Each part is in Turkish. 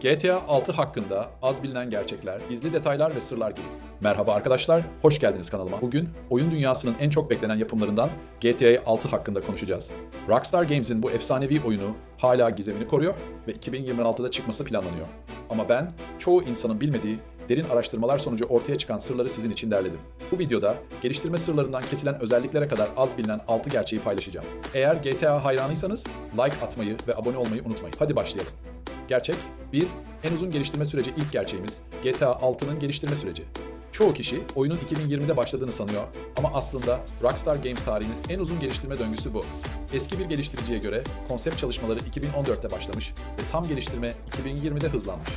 GTA 6 hakkında az bilinen gerçekler, gizli detaylar ve sırlar gibi. Merhaba arkadaşlar, hoş geldiniz kanalıma. Bugün oyun dünyasının en çok beklenen yapımlarından GTA 6 hakkında konuşacağız. Rockstar Games'in bu efsanevi oyunu hala gizemini koruyor ve 2026'da çıkması planlanıyor. Ama ben çoğu insanın bilmediği derin araştırmalar sonucu ortaya çıkan sırları sizin için derledim. Bu videoda geliştirme sırlarından kesilen özelliklere kadar az bilinen 6 gerçeği paylaşacağım. Eğer GTA hayranıysanız like atmayı ve abone olmayı unutmayın. Hadi başlayalım. Gerçek 1. En uzun geliştirme süreci ilk gerçeğimiz GTA 6'nın geliştirme süreci. Çoğu kişi oyunun 2020'de başladığını sanıyor ama aslında Rockstar Games tarihinin en uzun geliştirme döngüsü bu. Eski bir geliştiriciye göre konsept çalışmaları 2014'te başlamış ve tam geliştirme 2020'de hızlanmış.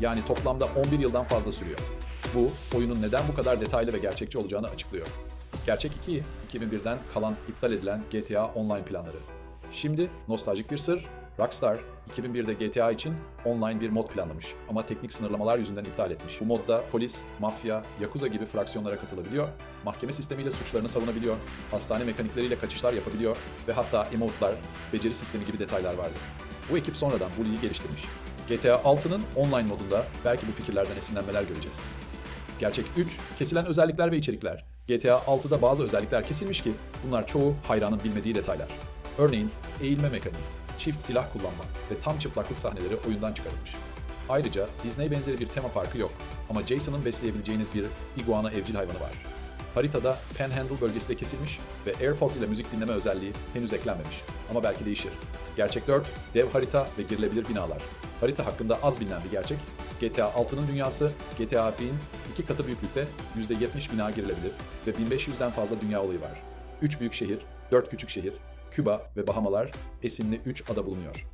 Yani toplamda 11 yıldan fazla sürüyor. Bu, oyunun neden bu kadar detaylı ve gerçekçi olacağını açıklıyor. Gerçek 2, 2001'den kalan iptal edilen GTA Online planları. Şimdi nostaljik bir sır, Rockstar 2001'de GTA için online bir mod planlamış ama teknik sınırlamalar yüzünden iptal etmiş. Bu modda polis, mafya, yakuza gibi fraksiyonlara katılabiliyor, mahkeme sistemiyle suçlarını savunabiliyor, hastane mekanikleriyle kaçışlar yapabiliyor ve hatta emote'lar, beceri sistemi gibi detaylar vardı. Bu ekip sonradan Bully'yi geliştirmiş. GTA 6'nın online modunda belki bu fikirlerden esinlenmeler göreceğiz. Gerçek 3, kesilen özellikler ve içerikler. GTA 6'da bazı özellikler kesilmiş ki bunlar çoğu hayranın bilmediği detaylar. Örneğin eğilme mekaniği, çift silah kullanma ve tam çıplaklık sahneleri oyundan çıkarılmış. Ayrıca Disney benzeri bir tema parkı yok ama Jason'ın besleyebileceğiniz bir iguana evcil hayvanı var. Haritada Panhandle bölgesi de kesilmiş ve AirPods ile müzik dinleme özelliği henüz eklenmemiş ama belki değişir. Gerçek 4, dev harita ve girilebilir binalar. Harita hakkında az bilinen bir gerçek, GTA 6'nın dünyası GTA 1000 iki katı büyüklükte %70 bina girilebilir ve 1500'den fazla dünya olayı var. 3 büyük şehir, 4 küçük şehir, Küba ve Bahamalar esinli 3 ada bulunuyor.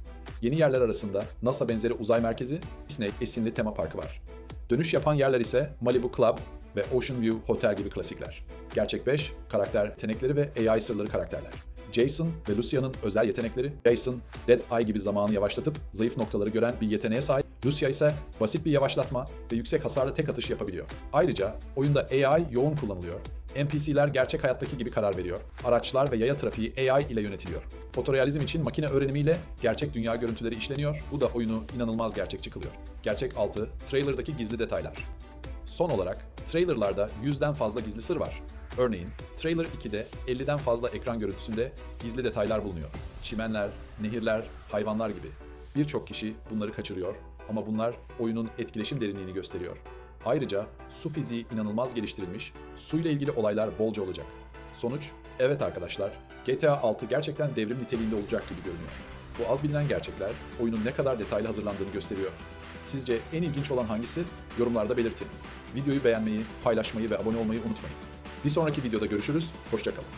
Yeni yerler arasında NASA benzeri uzay merkezi, Disney esinli tema parkı var. Dönüş yapan yerler ise Malibu Club ve Ocean View Hotel gibi klasikler. Gerçek 5, karakter yetenekleri ve AI sırları karakterler. Jason ve Lucia'nın özel yetenekleri. Jason, Dead Eye gibi zamanı yavaşlatıp zayıf noktaları gören bir yeteneğe sahip. Lucia ise basit bir yavaşlatma ve yüksek hasarlı tek atış yapabiliyor. Ayrıca oyunda AI yoğun kullanılıyor. NPC'ler gerçek hayattaki gibi karar veriyor. Araçlar ve yaya trafiği AI ile yönetiliyor. Fotorealizm için makine öğrenimiyle gerçek dünya görüntüleri işleniyor. Bu da oyunu inanılmaz gerçekçi kılıyor. Gerçek 6, trailer'daki gizli detaylar. Son olarak trailerlarda 100'den fazla gizli sır var. Örneğin trailer 2'de 50'den fazla ekran görüntüsünde gizli detaylar bulunuyor. Çimenler, nehirler, hayvanlar gibi. Birçok kişi bunları kaçırıyor ama bunlar oyunun etkileşim derinliğini gösteriyor. Ayrıca su fiziği inanılmaz geliştirilmiş, suyla ilgili olaylar bolca olacak. Sonuç, evet arkadaşlar, GTA 6 gerçekten devrim niteliğinde olacak gibi görünüyor. Bu az bilinen gerçekler oyunun ne kadar detaylı hazırlandığını gösteriyor. Sizce en ilginç olan hangisi? Yorumlarda belirtin. Videoyu beğenmeyi, paylaşmayı ve abone olmayı unutmayın. Bir sonraki videoda görüşürüz, hoşçakalın.